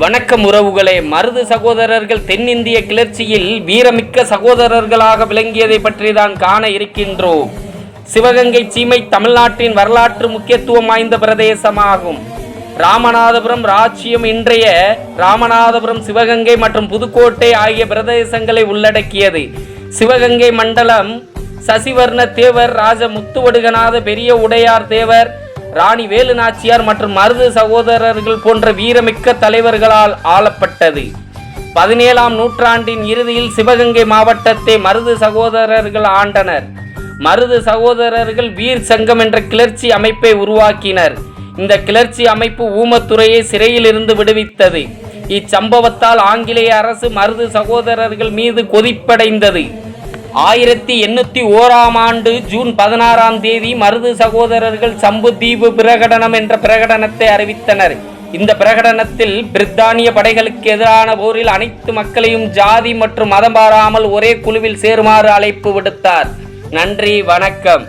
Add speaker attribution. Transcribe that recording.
Speaker 1: வணக்கம் உறவுகளே மருது சகோதரர்கள் தென்னிந்திய கிளர்ச்சியில் வீரமிக்க சகோதரர்களாக விளங்கியதை பற்றி தான் காண இருக்கின்றோம். சிவகங்கை சீமை தமிழ்நாட்டின் வரலாற்று முக்கியத்துவம் வாய்ந்த பிரதேசமாகும். ராமநாதபுரம் ராச்சியம் இன்றைய ராமநாதபுரம் சிவகங்கை மற்றும் புதுக்கோட்டை ஆகிய பிரதேசங்களை உள்ளடக்கியது. சிவகங்கை மண்டலம் சசிவர்ண தேவர் ராஜ முத்துவடுகநாத பெரிய உடையார் தேவர் ராணி வேலு நாச்சியார் மற்றும் மருது சகோதரர்கள் போன்ற வீரமிக்க தலைவர்களால் ஆளப்பட்டது. பதினேழாம் நூற்றாண்டின் இறுதியில் சிவகங்கை மாவட்டத்தை மருது சகோதரர்கள் ஆண்டனர். மருது சகோதரர்கள் வீர் சங்கம் என்ற கிளர்ச்சி அமைப்பை உருவாக்கினர். இந்த கிளர்ச்சி அமைப்பு ஊமத்துறையை சிறையில் இருந்து விடுவித்தது. இச்சம்பவத்தால் ஆங்கிலேய அரசு மருது சகோதரர்கள் மீது கொதிப்படைந்தது. ஆயிரத்தி எண்ணூத்தி ஓராம் ஆண்டு ஜூன் பதினாறாம் தேதி மருது சகோதரர்கள் சம்பு தீவு பிரகடனம் என்ற பிரகடனத்தை அறிவித்தனர். இந்த பிரகடனத்தில் பிரித்தானிய படைகளுக்கு எதிரான போரில் அனைத்து மக்களையும் ஜாதி மற்றும் மதம் பாராமல் ஒரே குழுவில் சேருமாறு அழைப்பு விடுத்தார். நன்றி வணக்கம்.